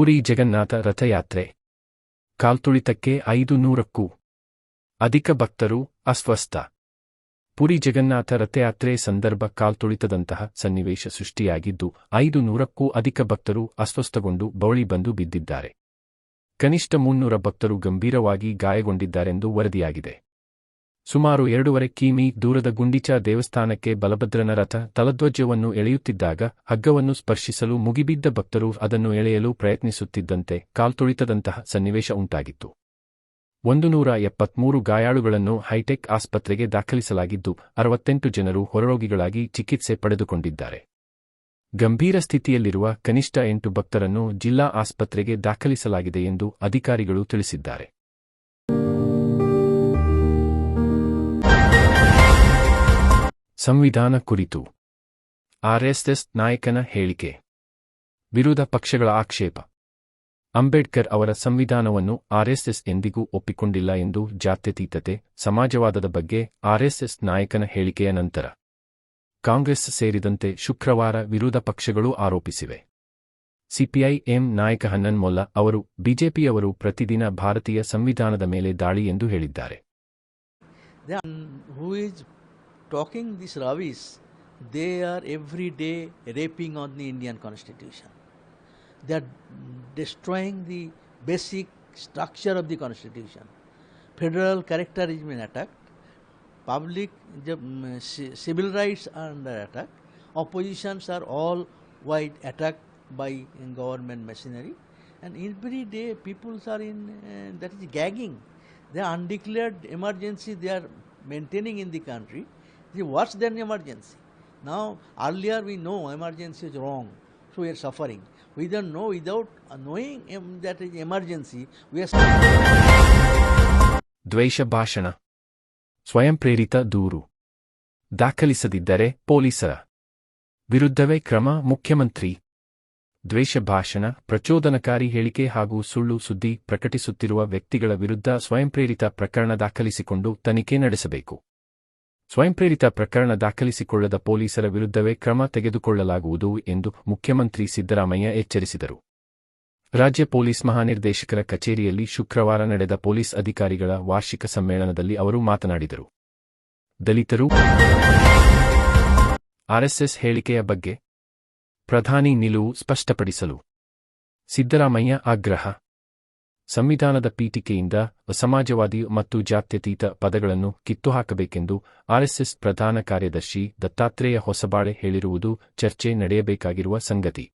ಪುರಿ ಜಗನ್ನಾಥ ರಥಯಾತ್ರೆ. ಕಾಲ್ತುಳಿತಕ್ಕೆ ಐದು ನೂರಕ್ಕೂ ಅಧಿಕ ಭಕ್ತರು ಅಸ್ವಸ್ಥ. ಪುರಿ ಜಗನ್ನಾಥ ರಥಯಾತ್ರೆ ಸಂದರ್ಭ ಕಾಲ್ತುಳಿತದಂತಹ ಸನ್ನಿವೇಶ ಸೃಷ್ಟಿಯಾಗಿದ್ದು, ಐದು ನೂರಕ್ಕೂ ಅಧಿಕ ಭಕ್ತರು ಅಸ್ವಸ್ಥಗೊಂಡು ಬೌಳಿ ಬಂದು ಬಿದ್ದಿದ್ದಾರೆ. ಕನಿಷ್ಠ ಮುನ್ನೂರ ಭಕ್ತರು ಗಂಭೀರವಾಗಿ ಗಾಯಗೊಂಡಿದ್ದಾರೆಂದು ವರದಿಯಾಗಿದೆ. ಸುಮಾರು ಎರಡೂವರೆ ಕಿಮೀ ದೂರದ ಗುಂಡಿಚಾ ದೇವಸ್ಥಾನಕ್ಕೆ ಬಲಭದ್ರನ ರಥ ತಲಧ್ವಜವನ್ನು ಎಳೆಯುತ್ತಿದ್ದಾಗ ಹಗ್ಗವನ್ನು ಸ್ಪರ್ಶಿಸಲು ಮುಗಿಬಿದ್ದ ಭಕ್ತರು ಅದನ್ನು ಎಳೆಯಲು ಪ್ರಯತ್ನಿಸುತ್ತಿದ್ದಂತೆ ಕಾಲ್ತುಳಿತದಂತಹ ಸನ್ನಿವೇಶ ಉಂಟಾಗಿತ್ತು. ಒಂದು ನೂರ ಎಪ್ಪತ್ಮೂರು ಗಾಯಾಳುಗಳನ್ನು ಹೈಟೆಕ್ ಆಸ್ಪತ್ರೆಗೆ ದಾಖಲಿಸಲಾಗಿದ್ದು, ಅರವತ್ತೆಂಟು ಜನರು ಹೊರರೋಗಿಗಳಾಗಿ ಚಿಕಿತ್ಸೆ ಪಡೆದುಕೊಂಡಿದ್ದಾರೆ. ಗಂಭೀರ ಸ್ಥಿತಿಯಲ್ಲಿರುವ ಕನಿಷ್ಠ ಎಂಟು ಭಕ್ತರನ್ನು ಜಿಲ್ಲಾ ಆಸ್ಪತ್ರೆಗೆ ದಾಖಲಿಸಲಾಗಿದೆ ಎಂದು ಅಧಿಕಾರಿಗಳು ತಿಳಿಸಿದ್ದಾರೆ. ಸಂವಿಧಾನ ಕುರಿತು. ಆರ್ಎಸ್ಎಸ್ ನಾಯಕನ ಹೇಳಿಕೆ. ವಿರೋಧ ಪಕ್ಷಗಳ ಆಕ್ಷೇಪ. ಅಂಬೇಡ್ಕರ್ ಅವರ ಸಂವಿಧಾನವನ್ನು ಆರ್ಎಸ್ಎಸ್ ಎಂದಿಗೂ ಒಪ್ಪಿಕೊಂಡಿಲ್ಲ ಎಂದು ಜಾತ್ಯತೀತತೆ, ಸಮಾಜವಾದದ ಬಗ್ಗೆ ಆರ್ಎಸ್ಎಸ್ ನಾಯಕನ ಹೇಳಿಕೆಯ ನಂತರ. ಕಾಂಗ್ರೆಸ್ ಸೇರಿದಂತೆ ಶುಕ್ರವಾರ ವಿರೋಧ ಪಕ್ಷಗಳು ಆರೋಪಿಸಿವೆ. ಸಿಪಿಐಎಂ ನಾಯಕ ಹನ್ನನ್ ಮೊಲ್ಲಾ ಅವರು ಬಿಜೆಪಿಯವರು ಪ್ರತಿದಿನ ಭಾರತೀಯ ಸಂವಿಧಾನದ ಮೇಲೆ ದಾಳಿ ಎಂದು ಹೇಳಿದ್ದಾರೆ. Talking these rubbish? They are every day raping on the Indian constitution. They are destroying the basic structure of the constitution. Federal character is being attacked. Public mm, ci- civil rights are under attack. Oppositions are all wide attacked by government machinery. And every day people are in uh, that is gagging. The undeclared emergency they are maintaining in the country you what's then emergency ನಾವು really are we know emergency is wrong so you're suffering we don't know without knowing um that is emergency ದ್ವೇಷ ಭಾಷಣ. ಸ್ವಯಂ ಪ್ರೇರಿತ ದೂರು. ದಾಖಲಿಸದಿದ್ದರೆ ಪೊಲೀಸರ ವಿರುದ್ಧವೇ ಕ್ರಮ, ಮುಖ್ಯಮಂತ್ರಿ. ದ್ವೇಷ ಭಾಷಣ, ಪ್ರಚೋದನಕಾರಿ ಹೇಳಿಕೆ ಹಾಗೂ ಸುಳ್ಳು ಸುದ್ದಿ ಪ್ರಕಟಿಸುತ್ತಿರುವ ವ್ಯಕ್ತಿಗಳ ವಿರುದ್ಧ ಸ್ವಯಂಪ್ರೇರಿತ ಪ್ರಕರಣ ದಾಖಲಿಸಿಕೊಂಡು ತನಿಖೆ ನಡೆಸಬೇಕು. ಸ್ವಯಂಪ್ರೇರಿತ ಪ್ರಕರಣ ದಾಖಲಿಸಿಕೊಳ್ಳದ ಪೊಲೀಸರ ವಿರುದ್ಧವೇ ಕ್ರಮ ತೆಗೆದುಕೊಳ್ಳಲಾಗುವುದು ಎಂದು ಮುಖ್ಯಮಂತ್ರಿ ಸಿದ್ದರಾಮಯ್ಯ ಎಚ್ಚರಿಸಿದರು. ರಾಜ್ಯ ಪೊಲೀಸ್ ಮಹಾನಿರ್ದೇಶಕರ ಕಚೇರಿಯಲ್ಲಿ ಶುಕ್ರವಾರ ನಡೆದ ಪೊಲೀಸ್ ಅಧಿಕಾರಿಗಳ ವಾರ್ಷಿಕ ಸಮ್ಮೇಳನದಲ್ಲಿ ಅವರು ಮಾತನಾಡಿದರು. ದಲಿತರು ಆರ್ಎಸ್ಎಸ್ ಹೇಳಿಕೆಯ ಬಗ್ಗೆ ಪ್ರಧಾನಿ ನಿಲುವು ಸ್ಪಷ್ಟಪಡಿಸಲು ಸಿದ್ದರಾಮಯ್ಯ ಆಗ್ರಹ. ಸಂವಿಧಾನದ ಪೀಠಿಕೆಯಿಂದ ಸಮಾಜವಾದಿ ಮತ್ತು ಜಾತ್ಯತೀತ ಪದಗಳನ್ನು ಕಿತ್ತುಹಾಕಬೇಕೆಂದು ಆರ್ಎಸ್ಎಸ್ ಪ್ರಧಾನ ಕಾರ್ಯದರ್ಶಿ ದತ್ತಾತ್ರೇಯ ಹೊಸಬಾಳೆ ಹೇಳಿರುವುದು ಚರ್ಚೆ ನಡೆಯಬೇಕಾಗಿರುವ ಸಂಗತಿ.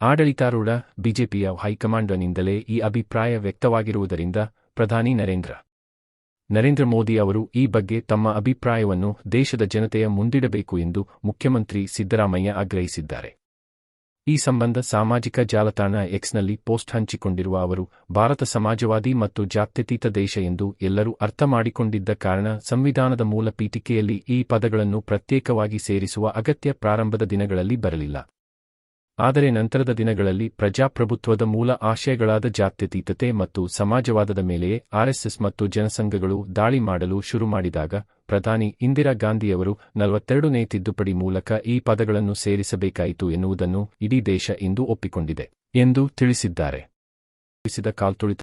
ಆಡಳಿತಾರೂಢ ಬಿಜೆಪಿಯ ಹೈಕಮಾಂಡ್ನಿಂದಲೇ ಈ ಅಭಿಪ್ರಾಯ ವ್ಯಕ್ತವಾಗಿರುವುದರಿಂದ ಪ್ರಧಾನಿ ನರೇಂದ್ರ ನರೇಂದ್ರ ಮೋದಿ ಅವರು ಈ ಬಗ್ಗೆ ತಮ್ಮ ಅಭಿಪ್ರಾಯವನ್ನು ದೇಶದ ಜನತೆಯ ಮುಂದಿಡಬೇಕು ಎಂದು ಮುಖ್ಯಮಂತ್ರಿ ಸಿದ್ದರಾಮಯ್ಯ ಆಗ್ರಹಿಸಿದ್ದಾರೆ. ಈ ಸಂಬಂಧ ಸಾಮಾಜಿಕ ಜಾಲತಾಣ ಎಕ್ಸ್ನಲ್ಲಿ ಪೋಸ್ಟ್ ಹಂಚಿಕೊಂಡಿರುವ ಅವರು, ಭಾರತ ಸಮಾಜವಾದಿ ಮತ್ತು ಜಾತ್ಯತೀತ ದೇಶ ಎಂದು ಎಲ್ಲರೂ ಅರ್ಥ ಮಾಡಿಕೊಂಡಿದ್ದ ಕಾರಣ ಸಂವಿಧಾನದ ಮೂಲ ಪೀಠಿಕೆಯಲ್ಲಿ ಈ ಪದಗಳನ್ನು ಪ್ರತ್ಯೇಕವಾಗಿ ಸೇರಿಸುವ ಅಗತ್ಯ ಪ್ರಾರಂಭದ ದಿನಗಳಲ್ಲಿ ಬರಲಿಲ್ಲ. ಆದರೆ ನಂತರದ ದಿನಗಳಲ್ಲಿ ಪ್ರಜಾಪ್ರಭುತ್ವದ ಮೂಲ ಆಶಯಗಳಾದ ಜಾತ್ಯತೀತತೆ ಮತ್ತು ಸಮಾಜವಾದದ ಮೇಲೆಯೇ ಆರ್ಎಸ್ಎಸ್ ಮತ್ತು ಜನಸಂಘಗಳು ದಾಳಿ ಮಾಡಲು ಶುರು ಮಾಡಿದಾಗ ಪ್ರಧಾನಿ ಇಂದಿರಾ ಗಾಂಧಿಯವರು ನಲವತ್ತೆರಡನೇ ತಿದ್ದುಪಡಿ ಮೂಲಕ ಈ ಪದಗಳನ್ನು ಸೇರಿಸಬೇಕಾಯಿತು ಎನ್ನುವುದನ್ನು ಇಡೀ ದೇಶ ಇಂದು ಒಪ್ಪಿಕೊಂಡಿದೆ ಎಂದು ತಿಳಿಸಿದ್ದಾರೆ. ತಿಳಿಸಿದ ಕಾಲ್ತುಳಿತ